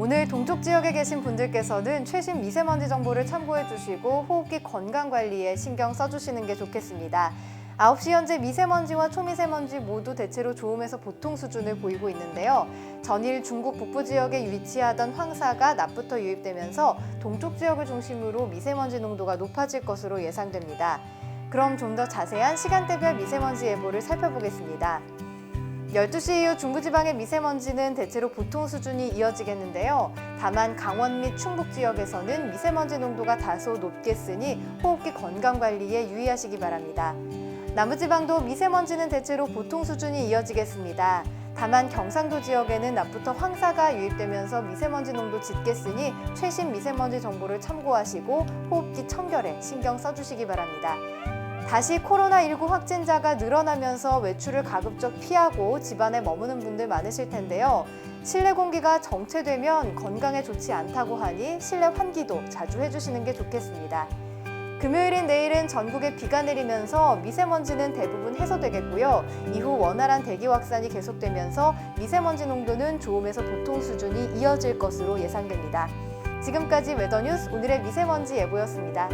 오늘 동쪽 지역에 계신 분들께서는 최신 미세먼지 정보를 참고해 주시고 호흡기 건강 관리에 신경 써 주시는 게 좋겠습니다. 9시 현재 미세먼지와 초미세먼지 모두 대체로 좋음에서 보통 수준을 보이고 있는데요. 전일 중국 북부 지역에 위치하던 황사가 낮부터 유입되면서 동쪽 지역을 중심으로 미세먼지 농도가 높아질 것으로 예상됩니다. 그럼 좀 더 자세한 시간대별 미세먼지 예보를 살펴보겠습니다. 12시 이후 중부지방의 미세먼지는 대체로 보통 수준이 이어지겠는데요. 다만 강원 및 충북 지역에서는 미세먼지 농도가 다소 높겠으니 호흡기 건강 관리에 유의하시기 바랍니다. 남부지방도 미세먼지는 대체로 보통 수준이 이어지겠습니다. 다만 경상도 지역에는 낮부터 황사가 유입되면서 미세먼지 농도 짙겠으니 최신 미세먼지 정보를 참고하시고 호흡기 청결에 신경 써주시기 바랍니다. 다시 코로나19 확진자가 늘어나면서 외출을 가급적 피하고 집안에 머무는 분들 많으실 텐데요. 실내 공기가 정체되면 건강에 좋지 않다고 하니 실내 환기도 자주 해주시는 게 좋겠습니다. 금요일인 내일은 전국에 비가 내리면서 미세먼지는 대부분 해소되겠고요. 이후 원활한 대기 확산이 계속되면서 미세먼지 농도는 좋음에서 보통 수준이 이어질 것으로 예상됩니다. 지금까지 웨더뉴스 오늘의 미세먼지 예보였습니다.